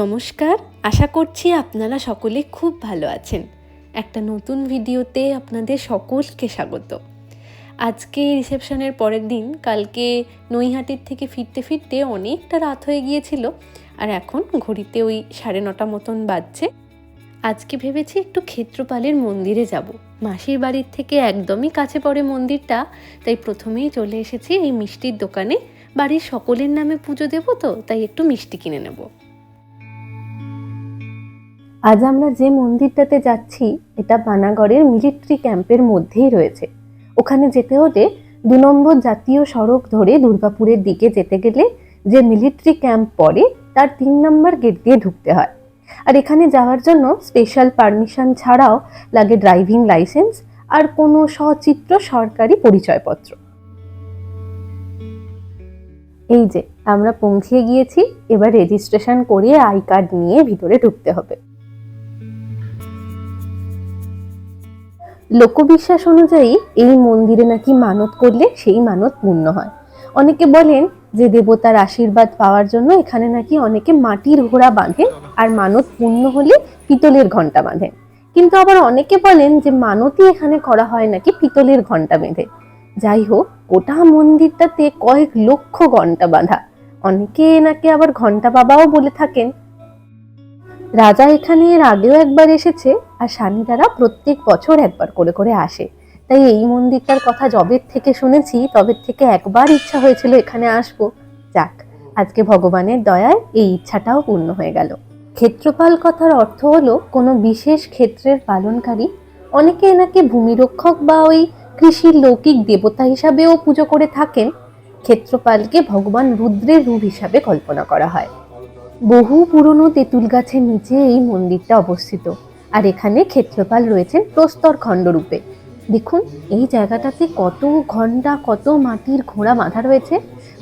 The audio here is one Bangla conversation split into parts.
নমস্কার। আশা করছি আপনারা সকলে খুব ভালো আছেন। একটা নতুন ভিডিওতে আপনাদের সকলকে স্বাগত। আজকে রিসেপশনের পরের দিন, কালকে নৈহাটির থেকে ফিরতে ফিরতে অনেকটা রাত হয়ে গিয়েছিল, আর এখন ঘড়িতে ওই সাড়ে নটা মতন বাজছে। আজকে ভেবেছি একটু ক্ষেত্রপালের মন্দিরে যাব। মাসির বাড়ির থেকে একদমই কাছে পড়ে মন্দিরটা, তাই প্রথমেই চলে এসেছি এই মিষ্টির দোকানে। বাড়ির সকলের নামে পুজো দেবো তো, তাই একটু মিষ্টি কিনে নেব। আজ আমরা যে মন্দিরটাতে যাচ্ছি, এটা পানাগড়ের মিলিটারি ক্যাম্পের মধ্যেই রয়েছে। ওখানে যেতে হলে দু নম্বর জাতীয় সড়ক ধরে দুর্গাপুরের দিকে যেতে গেলে যে মিলিটারি ক্যাম্প পড়ে, তার তিন নম্বর গেট দিয়ে ঢুকতে হয়। আর এখানে যাওয়ার জন্য স্পেশাল পারমিশন ছাড়াও লাগে ড্রাইভিং লাইসেন্স আর কোনো সচিত্র সরকারি পরিচয়পত্র। এই যে, আমরা পৌঁছিয়ে গিয়েছি, এবার রেজিস্ট্রেশন করিয়ে আই কার্ড নিয়ে ভিতরে ঢুকতে হবে। লোকবিশ্বাস অনুযায়ী এই মন্দিরে নাকি মানত করলে সেই মানত পূর্ণ হয়। অনেকে বলেন যে দেবতার আশীর্বাদ পাওয়ার জন্য এখানে নাকি অনেকে মাটির ঘোড়া বাঁধেন আর মানত পূর্ণ হলে পিতলের ঘণ্টা বাঁধেন কিন্তু আবার অনেকে বলেন যে মানতই এখানে করা হয় নাকি পিতলের ঘণ্টা বেঁধে। যাই হোক, গোটা মন্দিরটাতে কয়েক লক্ষ ঘণ্টা বাঁধা। অনেকে নাকি আবার ঘণ্টা বাবাও বলে থাকেন। রাজা এখানে এর আগেও একবার এসেছে আর স্বামীদারা প্রত্যেক বছর একবার করে করে আসে। তাই এই মন্দিরটার কথা যবের থেকে শুনেছি, তবের থেকে একবার ইচ্ছা হয়েছিল এখানে আসব। যাক, আজকে ভগবানের দয়ায় এই ইচ্ছাটাও পূর্ণ হয়ে গেল। ক্ষেত্রপাল কথার অর্থ হলো, কোনো বিশেষ ক্ষেত্রের পালনকারী অনেকে এনাকে ভূমিরক্ষক বা ওই কৃষির লৌকিক দেবতা হিসাবেও পুজো করে থাকেন। ক্ষেত্রপালকে ভগবান রুদ্রের রূপ হিসাবে কল্পনা করা হয়। বহু পুরনো তেঁতুল গাছের নিচে এই মন্দিরটা অবস্থিত। আর এখানে ক্ষেত্রপাল রয়েছেন প্রস্তর খণ্ডরূপে। দেখুন, এই জায়গাটাতে কত ঘণ্টা কত মাটির ঘোড়া বাঁধা রয়েছে।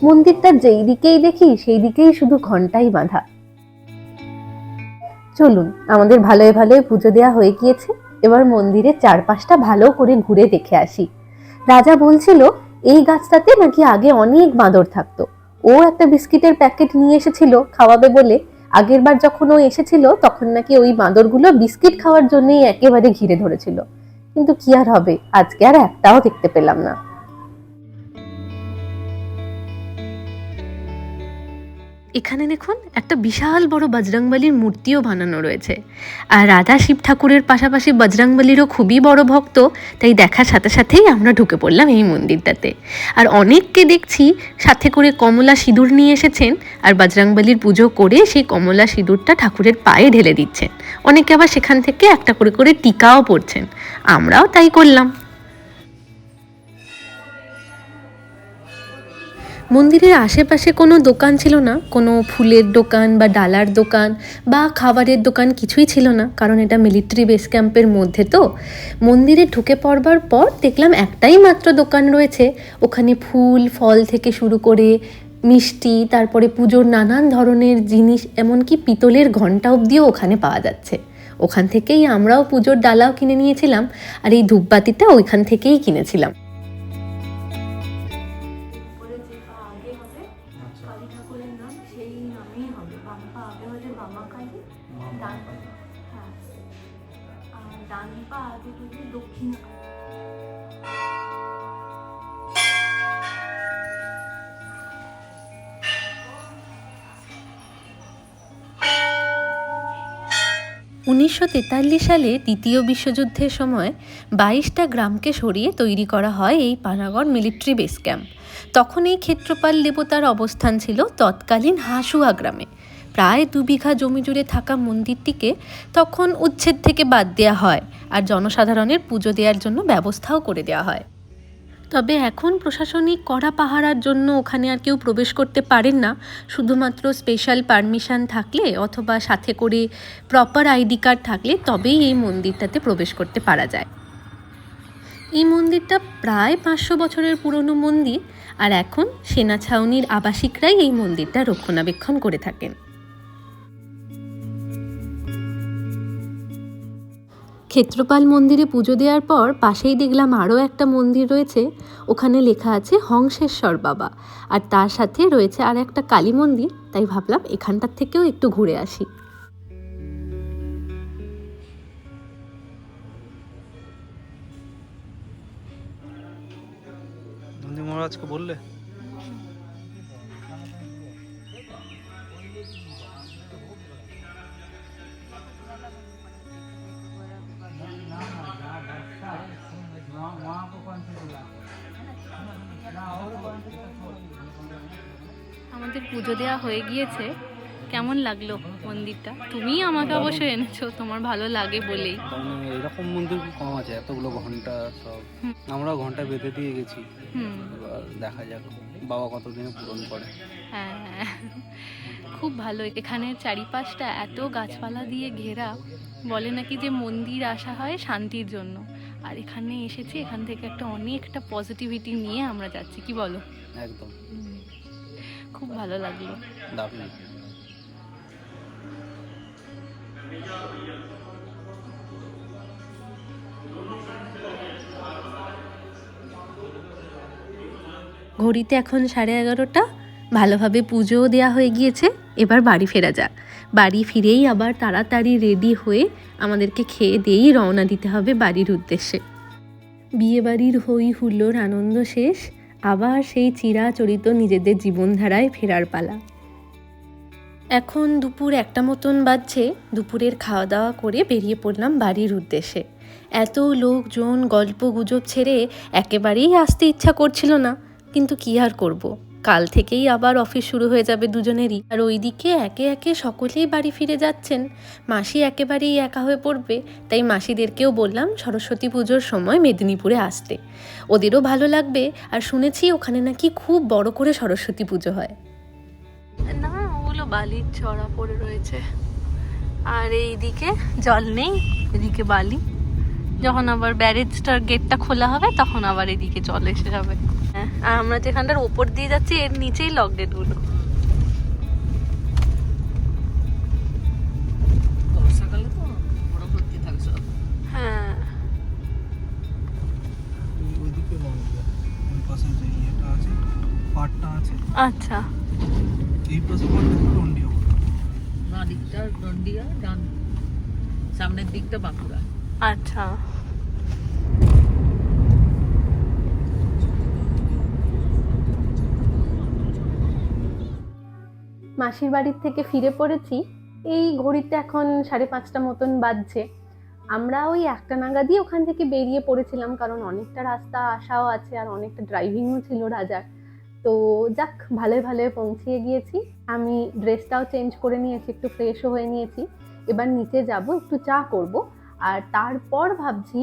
মন্দিরটা যেই দিকেই দেখি, সেই দিকেই শুধু ঘন্টাই বাঁধা। চলুন, আমাদের ভালোই ভালোই পুজো দেওয়া হয়ে গিয়েছে। এবার মন্দিরের চারপাশটা ভালো করে ঘুরে দেখে আসি। রাজা বলছিল, এই গাছটাতে নাকি আগে অনেক বাঁদর থাকতো। ও একটা বিস্কিটের প্যাকেট নিয়ে এসেছিল খাওয়াবে বলে। আগের বার যখন ও এসেছিল, তখন নাকি ওই বাঁদরগুলো বিস্কিট খাওয়ার জন্যই একেবারে ঘিরে ধরেছিল। কিন্তু কি আর হবে? আজকে আর একটাও দেখতে পেলাম না। এখানে দেখুন একটা বিশাল বড় বজরংবলির মূর্তিও বানানো রয়েছে। আর রাধা শিব ঠাকুরের পাশাপাশি বজরংবলিরও খুবই বড় ভক্ত, তাই দেখার সাথে সাথেই আমরা ঢুকে পড়লাম এই মন্দিরটাতে। আর অনেককে দেখছি সাথে করে কমলা সিঁদুর নিয়ে এসেছেন, আর বজরংবলির পুজো করে সেই কমলা সিঁদুরটা ঠাকুরের পায়ে ঢেলে দিচ্ছেন। অনেকে আবার সেখান থেকে একটা করে করে টিকাও পড়ছেন। আমরাও তাই করলাম। মন্দিরের আশেপাশে কোনো দোকান ছিল না? কোনো ফুলের দোকান বা ডালার দোকান বা খাবারের দোকান কিছুই ছিল না, কারণ এটা মিলিটারি বেস ক্যাম্পের মধ্যে তো। মন্দিরে ঢুকে পড়বার পর দেখলাম একটাই মাত্র দোকান রয়েছে। ওখানে ফুল, ফল থেকে শুরু করে মিষ্টি, তারপরে পুজোর নানান ধরনের জিনিস, এমনকি পিতলের ঘণ্টা অবধিও ওখানে পাওয়া যাচ্ছে। ওখান থেকেই আমরাও পুজোর ডালাও কিনে নিয়েছিলাম, আর এই ধূপবাতিটা ওইখান থেকেই কিনেছিলাম। ডান পা আগে দক্ষিণ। উনিশশো তেতাল্লিশ সালে দ্বিতীয় বিশ্বযুদ্ধের সময় বাইশটা গ্রামকে সরিয়ে তৈরি করা হয় এই পানাগড় মিলিটারি বেস ক্যাম্প। তখন এই ক্ষেত্রপাল দেবতার অবস্থান ছিল তৎকালীন হাসুয়া গ্রামে। প্রায় দু বিঘা জমি জুড়ে থাকা মন্দিরটিকে তখন উচ্ছেদ থেকে বাদ দেওয়া হয় আর জনসাধারণের পুজো দেওয়ার জন্য ব্যবস্থাও করে দেওয়া হয়। তবে এখন প্রশাসনিক কড়া পাহারার জন্য ওখানে আর কেউ প্রবেশ করতে পারেন না। শুধুমাত্র স্পেশাল পারমিশন থাকলে অথবা সাথে করে প্রপার আইডি কার্ড থাকলে তবেই এই মন্দিরটাতে প্রবেশ করতে পারা যায়। এই মন্দিরটা প্রায় পাঁচশো বছরের পুরনো মন্দির আর এখন সেনা ছাউনির আবাসিকরাই এই মন্দিরটা রক্ষণাবেক্ষণ করে থাকেন। ক্ষেত্রপাল মন্দিরে পুজো দেওয়ার পর পাশেই দেখলাম আরও একটা মন্দির রয়েছে। ওখানে লেখা আছে হংসেশ্বর বাবা। আর তার সাথে রয়েছে আর একটা কালী মন্দির। তাই ভাবলাম এখানটার থেকেও একটু ঘুরে আসি। মহারাজকে বললে? পুজো দেওয়া হয়ে গিয়েছে। কেমন লাগল মন্দিরটা? তুমিই আমাকে অবশ্যই এনেছো তোমার ভালো লাগে বলেই। এরকম মন্দির কম আছে এতগুলো ঘণ্টা সব। হুম। আমরাও ঘণ্টা বেঁধে দিয়ে গেছি। দেখা যাক বাবা কতদিনে পূরণ করে। হ্যাঁ খুব ভালো এখানে চারিপাশটা এত গাছপালা দিয়ে ঘেরা বলে নাকি যে মন্দির আসা হয় শান্তির জন্য। আর এখানে এসেছি এখান থেকে একটা অনেকটা পজিটিভিটি নিয়ে আমরা যাচ্ছি কি বলো? একদম। খুব ভালো লাগল। ঘড়িতে এখন সাড়ে এগারোটা। ভালোভাবে পুজোও দেওয়া হয়ে গিয়েছে। এবার বাড়ি ফেরা যাক। বাড়ি ফিরেই আবার তাড়াতাড়ি রেডি হয়ে আমাদেরকে খেয়ে দিয়েই রওনা দিতে হবে বাড়ির উদ্দেশ্যে। বিয়েবাড়ির হই হুল্লোর আনন্দ শেষ। আবার সেই চিরাচরিত নিজেদের জীবনধারায় ফেরার পালা। এখন দুপুর একটা মতন বাজছে, দুপুরের খাওয়া দাওয়া করে বেরিয়ে পড়লাম বাড়ির উদ্দেশ্যে। এত লোকজন গল্প গুজব ছেড়ে একেবারেই আসতে ইচ্ছা করছিল না, কিন্তু কী আর করব? কাল থেকেই আবার অফিস শুরু হয়ে যাবে দুজনেরই। আর ওইদিকে একে একে সকলেই বাড়ি ফিরে যাচ্ছেন। মাসি একেবারেই একা হয়ে পড়বে, তাই মাসিদেরকেও বললাম সরস্বতী পুজোর সময় মেদিনীপুরে আসতে। ওদেরও ভালো লাগবে, আর শুনেছি ওখানে নাকি খুব বড় করে সরস্বতী পুজো হয়। না, ওগুলো বালির চড়া পড়ে রয়েছে। আর এইদিকে জল নেই, এদিকে বালি। যখন আবার ব্যারেজটার গেটটা খোলা হবে, তখন আবার এদিকে জল এসে যাবে। আর আমরা যেখানটার ওপর দিয়ে যাচ্ছি এর নিচেই লক গেটগুলো বর্ষাকালে তো বড় ভর্তি থাকে সব। হ্যাঁ। ওইদিকে ওই পাশে যে ইয়েটা আছে পাটটা আছে। আচ্ছা। এই পাশে দিকটা দন্ডিয়া ডান সামনের দিকটা বাঁকুড়া। আচ্ছা। মাসির বাড়ির থেকে ফিরে পড়েছি, এই ঘড়িতে এখন সাড়ে পাঁচটা মতন বাজছে। আমরা ওই একটা নাগাদই ওখান থেকে বেরিয়ে পড়েছিলাম, কারণ অনেকটা রাস্তা আসাও আছে আর অনেকটা ড্রাইভিংও ছিল রাজার। তো যাক ভালোই ভালোই পৌঁছিয়ে গিয়েছি। আমি ড্রেসটাও চেঞ্জ করে নিয়েছি, একটু ফ্রেশও হয়ে নিয়েছি। এবার নিচে যাব, একটু চা করব। আর তারপর ভাবছি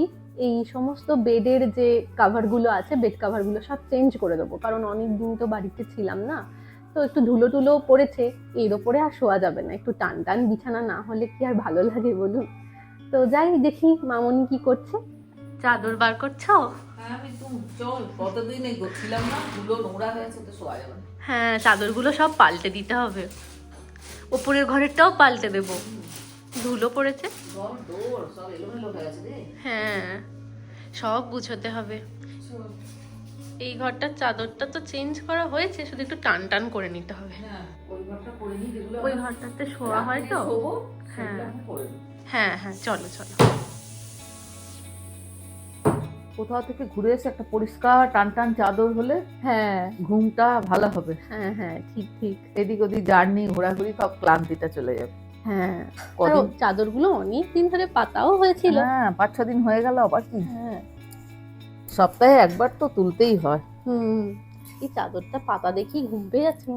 এই সমস্ত বেডের যে কাভারগুলো আছে বেড কাভারগুলো সব চেঞ্জ করে দেবো, কারণ অনেক দিন তো বাড়িতে ছিলাম না। তো একটু ধুলো টুলো পড়েছে এর ওপরে আর শোয়া যাবে না। একটু টান টান বিছানা না হলে কি আর ভালো লাগে বলুন? তো যাই দেখি মামনি কি করছে। চাদর বার করছ? হ্যাঁ আমি তো চল কতদিন এই ছিলাম না ধুলো নোংরা হয়েছে তো শোয়া যাবে না। হ্যাঁ চাদরগুলো সব পাল্টে দিতে হবে। ওপরের ঘরেরটাও পাল্টে দেব। ধুলো পড়েছে। ঘর দৌড় সব এলোমেলো হয়ে আছে রে। হ্যাঁ সব গুছোতে হবে। এই ঘরটার চাদরটা তো চেঞ্জ করা হয়েছে শুধু একটু টান টান করে নিতে হবে। হ্যাঁ ওই ঘরটাতে শোয়া হয় তো? হ্যাঁ। হ্যাঁ হ্যাঁ চলো চলো। কোথাও থেকে ঘুরে এসে একটা পরিষ্কার টান টান চাদর হলে হ্যাঁ ঘুমটা ভালো হবে। হ্যাঁ হ্যাঁ ঠিক ঠিক। এদিক ওদিক জার্নি ঘোরাঘুরি সব ক্লান্তিটা চলে যাবে। হ্যাঁ। চাদরগুলো অনেক দিন ধরে পাতাও হয়েছিল। হ্যাঁ পাঁচ ছ দিন হয়ে গেল আবার কি? হ্যাঁ। সপ্তাহে একবার তো তুলতেই হয়। হুম এই চাদরটা পাতা দেখি ঘুম পেয়ে যাচ্ছে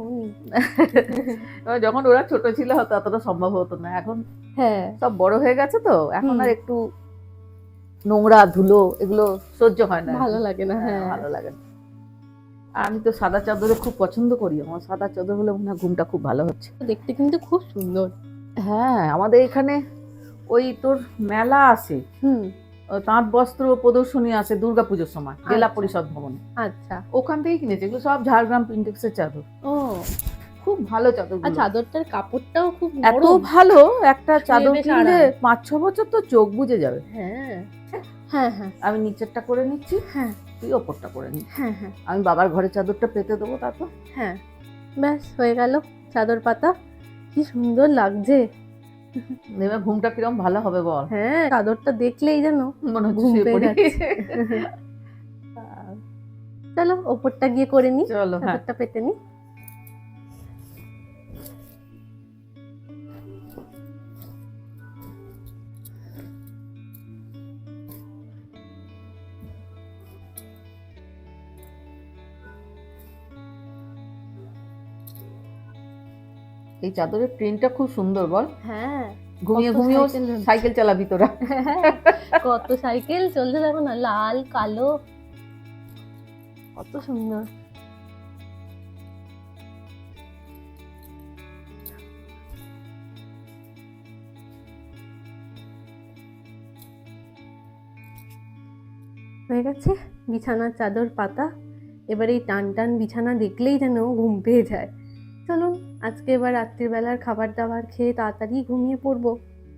যখন ওরা ছোট ছিল হয়তো অতটা সম্ভব হতো না। এখন হ্যাঁ। সব বড় হয়ে গেছে তো। এখন আর একটু নোংরা ধুলো এগুলো সহ্য হয় না। ভালো লাগে না হ্যাঁ, হ্যাঁ। ভালো লাগে না। আমি তো সাদা চাদরে খুব পছন্দ করি। আমার সাদা চাদর হলে মনে হয় ঘুমটা খুব ভালো হচ্ছে। দেখতে কিন্তু খুব সুন্দর। হ্যাঁ আমাদের এখানে ওই তোর মেলা আছে হুম। তাঁত বস্ত্র প্রদর্শনী আছে দুর্গাপুজোর সময় জেলা আচ্ছা। পরিষদ ভবনে। আচ্ছা। ওখান থেকেই কিনেছে এগুলো সব ঝাড়গ্রাম প্রিন্টেক্সের চাদর। ও। খুব ভালো চাদর আর চাদরটার কাপড়টাও খুব এত ভালো একটা চাদর কিনলে পাঁচ ছ বছর তো চোখ বুজে যাবে। হ্যাঁ। হ্যাঁ হ্যাঁ। আমি নিচেরটা করে নিচ্ছি হ্যাঁ। তুই ওপরটা করে নিচ্ছি হ্যাঁ হ্যাঁ। আমি বাবার ঘরে চাদরটা পেতে দেবো তারপর। হ্যাঁ। ব্যাস হয়ে গেল চাদর পাতা। কি সুন্দর লাগছে। নেমে ঘুমটা কিরম ভালো হবে বল। হ্যাঁ চাদরটা দেখলেই যেন মনে হচ্ছে। চলো ওপরটা গিয়ে করে নি। চলো হ্যাঁ। পেতে নি। এই চাদরের প্রিন্টটা খুব সুন্দর বল। হ্যাঁ ঘুমিয়ে সাইকেল- সাইকেল চালাবি তোরা। কত সাইকেল চলছে দেখো না লাল কালো। কত সুন্দর। হয়ে গেছে বিছানার চাদর পাতা। এবার এই টান টান বিছানা দেখলেই যেন ঘুম পেয়ে যায়। চলুন আজকে এবার রাত্রিবেলার খাবার দাবার খেয়ে তাড়াতাড়ি ঘুমিয়ে পড়ব।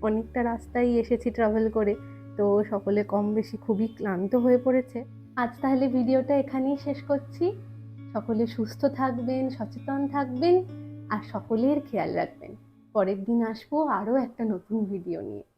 অনেকটা রাস্তায় এসেছি ট্রাভেল করে, তো সকলে কম বেশি খুবই ক্লান্ত হয়ে পড়েছে। আজ তাহলে ভিডিওটা এখানেই শেষ করছি। সকলে সুস্থ থাকবেন, সচেতন থাকবেন, আর সকলের খেয়াল রাখবেন। পরের দিন আসব আরও একটা নতুন ভিডিও নিয়ে।